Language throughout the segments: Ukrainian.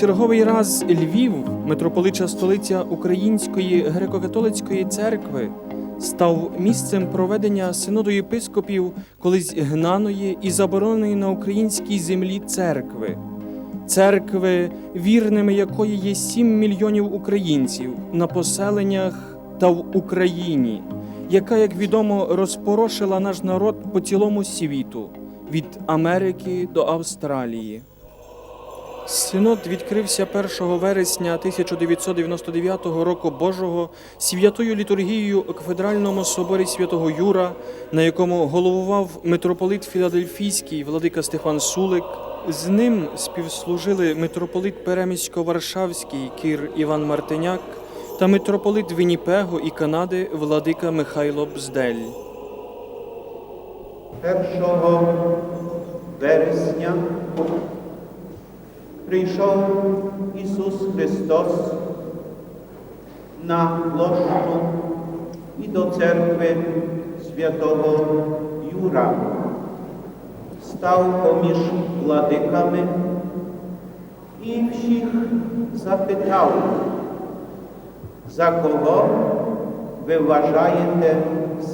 черговий раз Львів, митрополича столиця Української греко-католицької церкви, став місцем проведення синоду єпископів колись гнаної і забороненої на українській землі церкви. Церкви, вірними якої є 7 мільйонів українців на поселеннях та в Україні, яка, як відомо, розпорошила наш народ по цілому світу від Америки до Австралії. Синод відкрився 1 вересня 1999 року Божого святою літургією у кафедральному соборі святого Юра, на якому головував митрополит Філадельфійський владика Стефан Сулик. З ним співслужили митрополит Перемісько-Варшавський Кір Іван Мартиняк та митрополит Вінніпего і Канади владика Михайло Бздель. 1 вересня прийшов Ісус Христос на площу і до церкви святого Юра, став поміж владиками і всіх запитав, за кого ви вважаєте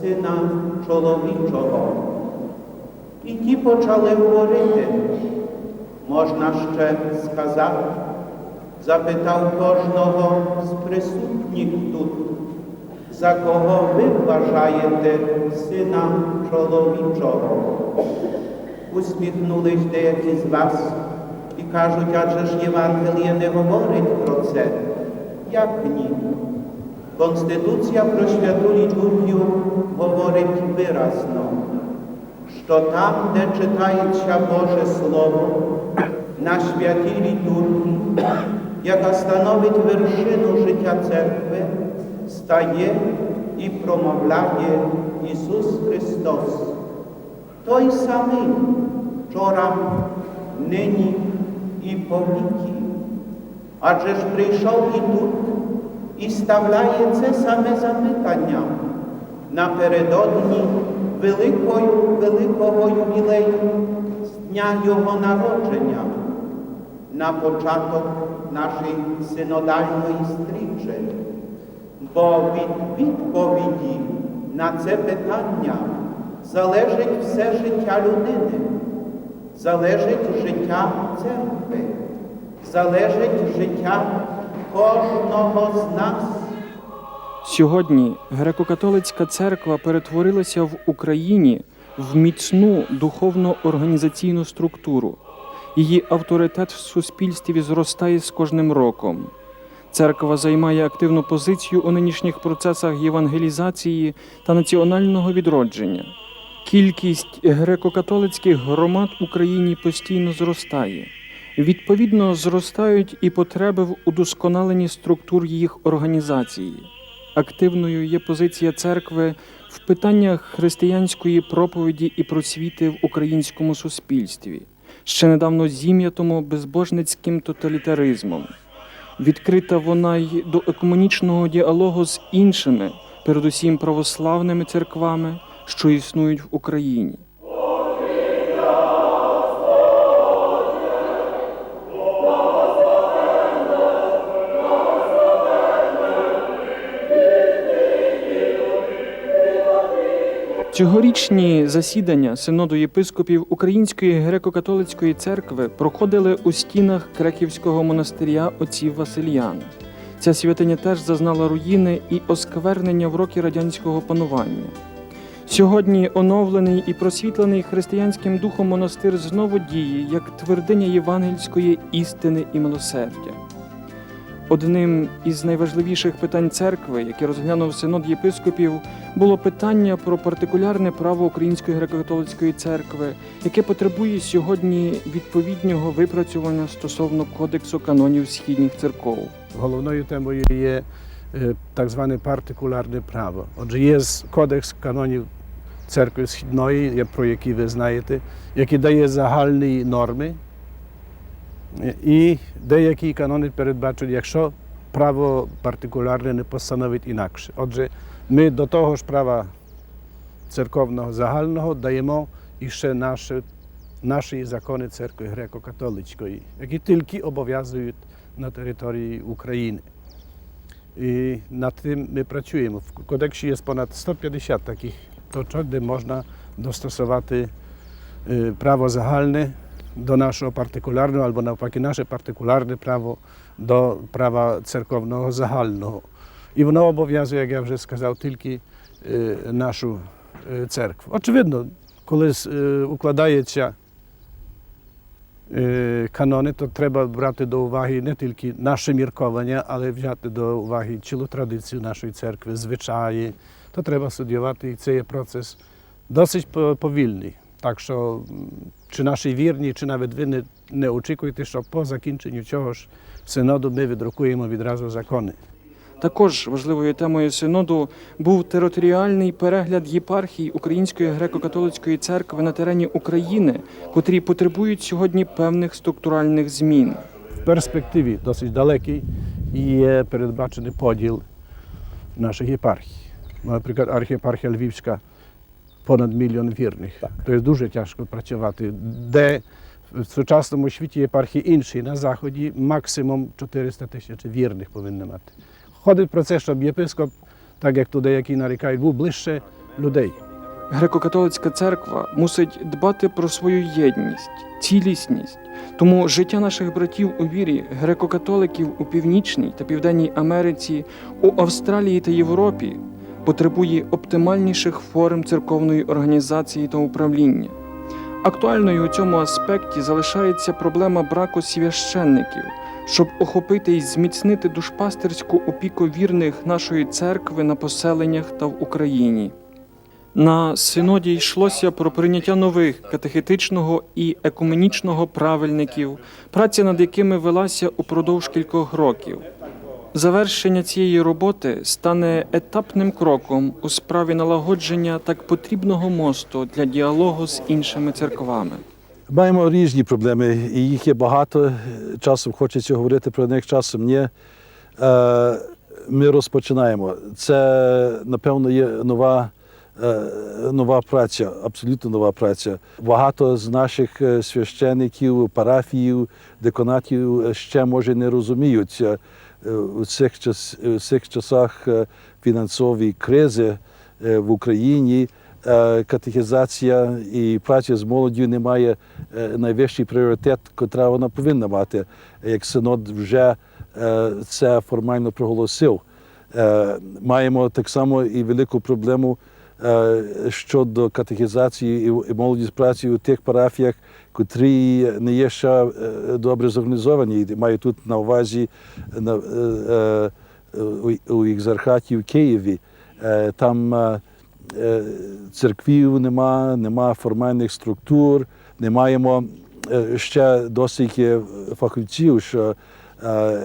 сина чоловічого? І ті почали говорити. Можна ще сказати, запитав кожного з присутніх тут, за кого ви вважаєте сина чоловічого. Усміхнулись деякі з вас і кажуть, адже ж Євангеліє не говорить про це. Як ні? Конституція про святу літургію говорить виразно що там, де читається Боже Слово на святій літургії, яка становить вершину життя церкви, стає і промовляє Ісус Христос. Той самий вчора, нині і повіки. Адже ж прийшов і тут і ставляє це саме запитання напередодні великою, великого ювілею з дня Його народження на початок нашої синодальної стрічі. Бо від відповіді на це питання залежить все життя людини, залежить життя церкви, залежить життя кожного з нас. Сьогодні греко-католицька церква перетворилася в Україні в міцну духовно-організаційну структуру. Її авторитет в суспільстві зростає з кожним роком. Церква займає активну позицію у нинішніх процесах євангелізації та національного відродження. Кількість греко-католицьких громад в Україні постійно зростає. Відповідно, зростають і потреби в удосконаленні структур їх організації. Активною є позиція церкви в питаннях християнської проповіді і просвіти в українському суспільстві, ще недавно зім'ятому безбожницьким тоталітаризмом. Відкрита вона й до екомунічного діалогу з іншими, передусім православними церквами, що існують в Україні. Цьогорічні засідання Синоду єпископів Української греко-католицької церкви проходили у стінах Краківського монастиря отців Васильян. Ця святиня теж зазнала руїни і осквернення в роки радянського панування. Сьогодні оновлений і просвітлений християнським духом монастир знову діє як твердиня євангельської істини і милосердя. Одним із найважливіших питань церкви, яке розглянув синод єпископів, було питання про партикулярне право Української греко-католицької церкви, яке потребує сьогодні відповіднього випрацювання стосовно кодексу канонів східних церков. Головною темою є е, так зване партикулярне право. Отже, є кодекс канонів церкви Східної, про який ви знаєте, який дає загальні норми, і деякі канони передбачують, якщо право партикулярне не постановить інакше. Отже, ми до того ж права церковного загального даємо і ще наші, наші закони церкви греко-католицької, які тільки обов'язують на території України. І над тим ми працюємо. В кодексі є понад 150 таких точок, де можна достосувати е, право загальне до нашого партикулярного, або навпаки, наше партикулярне право до права церковного загального. І воно обов'язує, як я вже сказав, тільки е, нашу е, церкву. Очевидно, коли укладається е, канони, то треба брати до уваги не тільки наше мірковання, але взяти до уваги цілу традицію нашої церкви, звичаї. То треба студіювати, і це є процес досить повільний. Так що, чи наші вірні, чи навіть ви не, не очікуйте, що по закінченню цього ж синоду ми відрукуємо відразу закони. Також важливою темою синоду був територіальний перегляд єпархій Української греко-католицької церкви на терені України, котрі потребують сьогодні певних структуральних змін. В перспективі досить далекій є передбачений поділ наших єпархій. Наприклад, архієпархія Львівська понад мільйон вірних. То є дуже тяжко працювати. Де в сучасному світі єпархії інші на заході максимум 400 тисяч вірних повинні мати. Ходить про це, щоб єпископ, так як туди, які нарікають, був ближче людей. Греко-католицька церква мусить дбати про свою єдність, цілісність. Тому життя наших братів у вірі, греко-католиків у Північній та Південній Америці, у Австралії та Європі потребує оптимальніших форм церковної організації та управління. Актуальною у цьому аспекті залишається проблема браку священників, щоб охопити і зміцнити душпастерську опіку вірних нашої церкви на поселеннях та в Україні. На синоді йшлося про прийняття нових катехетичного і екуменічного правильників, праця над якими велася упродовж кількох років. Завершення цієї роботи стане етапним кроком у справі налагодження так потрібного мосту для діалогу з іншими церквами. Маємо різні проблеми, і їх є багато. Часом хочеться говорити про них, часом ні. Е, Ми розпочинаємо. Це, напевно, є нова, е, нова праця, абсолютно нова праця. Багато з наших е, священиків, парафіїв, деканатів ще може не розуміють е, у цих, час, у цих часах е, фінансової кризи е, в Україні. е, Катехізація і праця з молоддю не має е, найвищий пріоритет, котра вона повинна мати, як синод вже е, це формально проголосив. Е, Маємо так само і велику проблему е, щодо катехізації і- молоді праці у тих парафіях, котрі не є ще е, добре зорганізовані. Маю тут на увазі е, е, у- екзархаті в Києві. Е, Там е, е, церквів нема, нема формальних структур, не маємо е, ще досить фахівців, що е,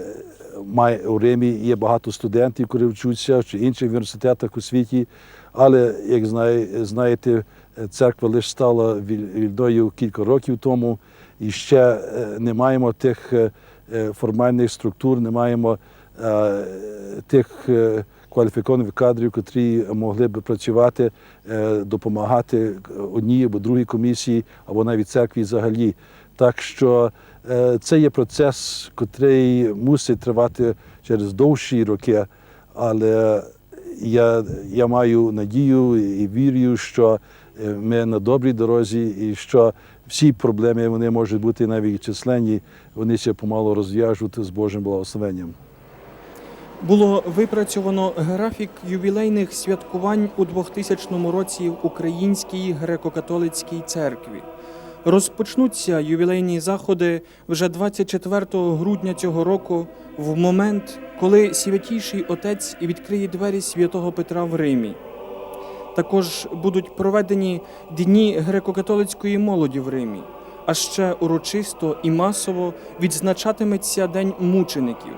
має, у Римі є багато студентів, які вчаться, чи інших університетах у світі. Але, як знаєте, церква лише стала вільною кілька років тому, і ще е, не маємо тих е, е, формальних структур, не маємо тих кваліфікованих кадрів, котрі могли б працювати, допомагати одній або другій комісії, або навіть церкві взагалі. Так що це є процес, який мусить тривати через довші роки, але я, я маю надію і вірю, що е, ми на добрій дорозі і що всі проблеми вони можуть бути навіть численні, вони ще помалу розв'яжуть з Божим благословенням. Було випрацьовано графік ювілейних святкувань у 2000 році в Українській греко-католицькій церкві. Розпочнуться ювілейні заходи вже 24 грудня цього року, в момент, коли Святійший Отець відкриє двері святого Петра в Римі. Також будуть проведені дні греко-католицької молоді в Римі, а ще урочисто і масово відзначатиметься День мучеників.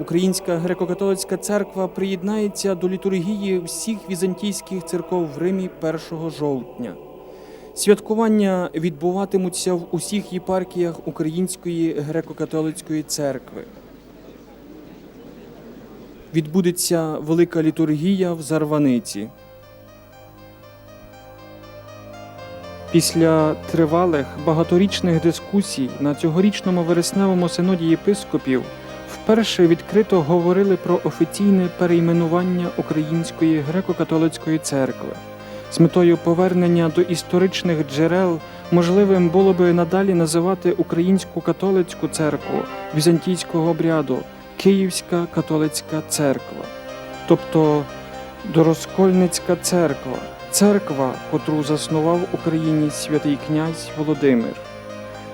Українська греко-католицька церква приєднається до літургії всіх візантійських церков в Римі 1 жовтня. Святкування відбуватимуться в усіх єпархіях Української греко-католицької церкви. Відбудеться велика літургія в Зарваниці. Після тривалих багаторічних дискусій на цьогорічному вересневому синоді єпископів вперше відкрито говорили про офіційне перейменування Української греко-католицької церкви. З метою повернення до історичних джерел можливим було би надалі називати Українську католицьку церкву візантійського обряду Київська католицька церква, тобто Дорозкольницька церква, церква, котру заснував Україні святий князь Володимир.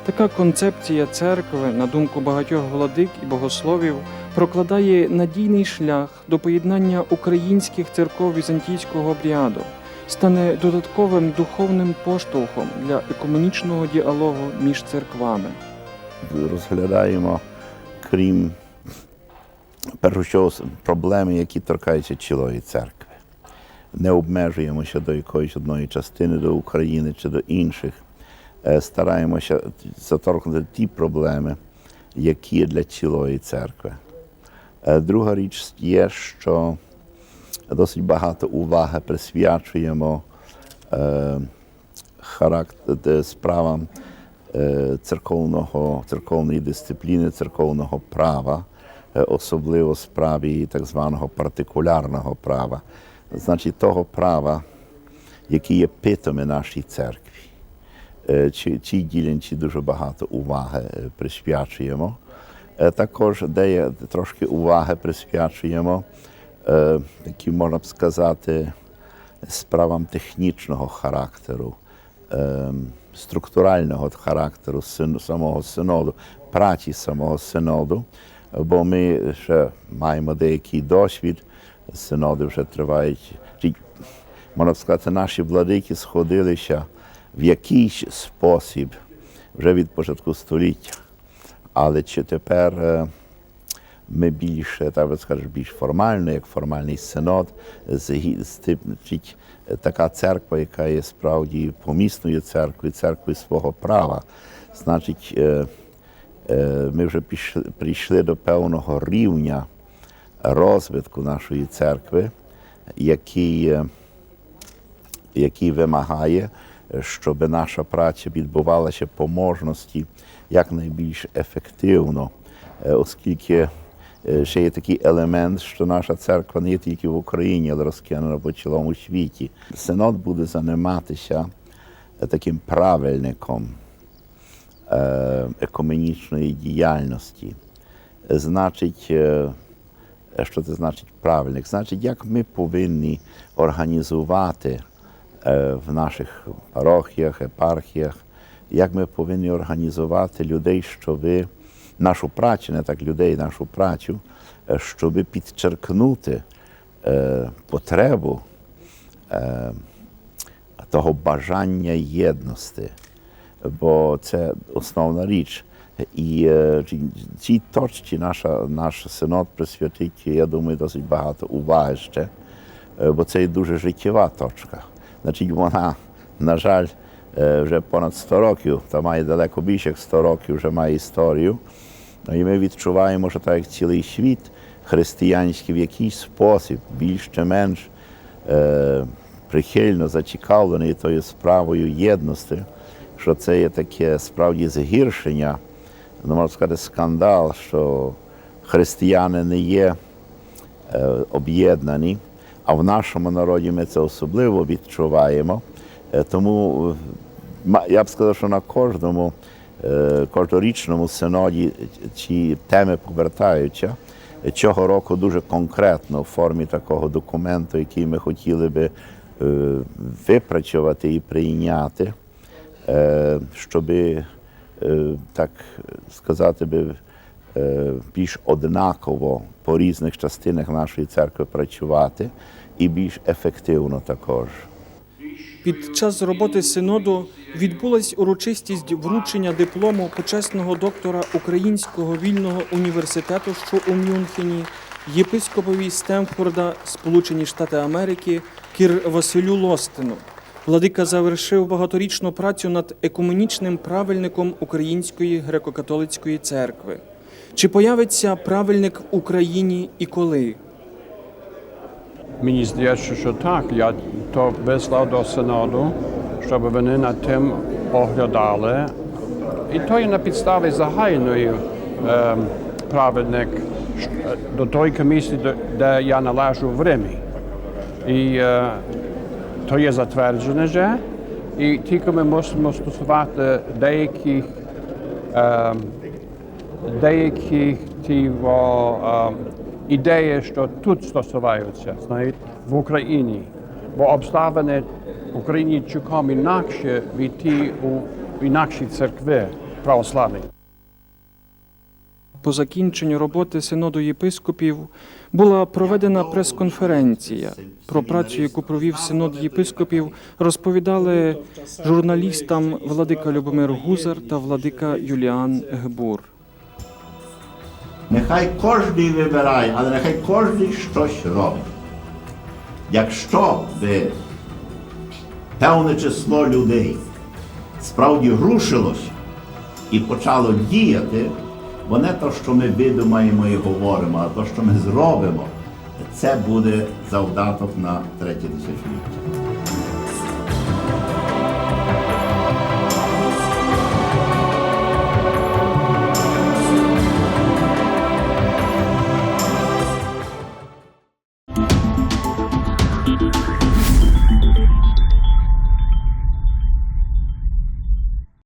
Така концепція церкви, на думку багатьох владик і богословів, прокладає надійний шлях до поєднання українських церков візантійського обряду, стане додатковим духовним поштовхом для екуменічного діалогу між церквами. розглядаємо, крім першого проблеми, які торкаються цілої церкви. Не обмежуємося до якоїсь одної частини, до України чи до інших. Е, Стараємося заторкнути ті проблеми, які є для цілої церкви. Е, Друга річ є, що досить багато уваги присвячуємо е, характер, справам церковного, церковної дисципліни, церковного права, особливо справі так званого партикулярного права, значить того права, яке є питоми нашій церкві. Е, Ці, цій ділянці дуже багато уваги е, присвячуємо. Е, Також де трошки уваги присвячуємо, е, такі можна б сказати, справам технічного характеру, е, структурального характеру самого синоду, праці самого синоду, бо ми ще маємо деякий досвід, синоди вже тривають. Можна сказати, наші владики сходилися в якийсь спосіб вже від початку століття. Але чи тепер ми більше, так би скажеш, більш формально, як формальний синод, така церква, яка є справді помісною церквою, церквою свого права. Значить, ми вже пішли, прийшли до певного рівня розвитку нашої церкви, який, е, який вимагає, щоб наша праця відбувалася по можності якнайбільш ефективно, е, оскільки е, ще є такий елемент, що наша церква не є тільки в Україні, але розкинена по цілому світі. Синод буде займатися е, таким правильником е, екуменічної діяльності. Значить, е, що це значить правильник? Значить, як ми повинні організувати е, в наших парохіях, епархіях, як ми повинні організувати людей, щоби нашу працю, не так людей, нашу працю, щоби підчеркнути потребу того бажання єдності, бо це основна річ. І е, цій точці наша, наш синод присвятить, я думаю, досить багато уваги ще, е, бо це є дуже життєва точка. Значить, вона, на жаль, е, вже понад 100 років, та має далеко більше як 100 років, вже має історію. І ми відчуваємо, що так як цілий світ християнський в якийсь спосіб, більш чи менш е, прихильно зацікавлений тою справою єдності, що це є таке справді згіршення, ну, можна сказати, скандал, що християни не є е, об'єднані, а в нашому народі ми це особливо відчуваємо. Е, Тому е, я б сказав, що на кожному кожнорічному синоді ці теми повертаються. Цього року дуже конкретно в формі такого документу, який ми хотіли би випрацювати і прийняти, щоб, так сказати би, е, більш однаково по різних частинах нашої церкви працювати і більш ефективно також. Під час роботи синоду відбулась урочистість вручення диплому почесного доктора Українського вільного університету, що у Мюнхені, єпископові Стемфорда, Сполучені Штати Америки, Кір Василю Лостину. Владика завершив багаторічну працю над екуменічним правильником Української греко-католицької церкви. Чи появиться правильник в Україні і коли? Мені здається, що так. Я то вислав до синоду, щоб вони над тим оглядали. І то є на підставі загальної е, праведник до тої комісії, де я належу в Римі. І е, то є затверджене вже. І тільки ми мусимо стосувати деяких, е, деяких ті, о, е, ідеї, що тут стосуваються, знаєте, в Україні. Бо обставини в Україні цілком інакше від ті у інакші церкви православні. По закінченню роботи синоду єпископів була проведена прес-конференція. Про працю, яку провів синод єпископів, розповідали журналістам владика Любомир Гузар та владика Юліан Гбур. Нехай кожний вибирає, але нехай кожний щось робить. Якщо би певне число людей справді рушилось і почало діяти, бо не то, що ми видумаємо і говоримо, а то, що ми зробимо, це буде завдаток на третє тисячоліття.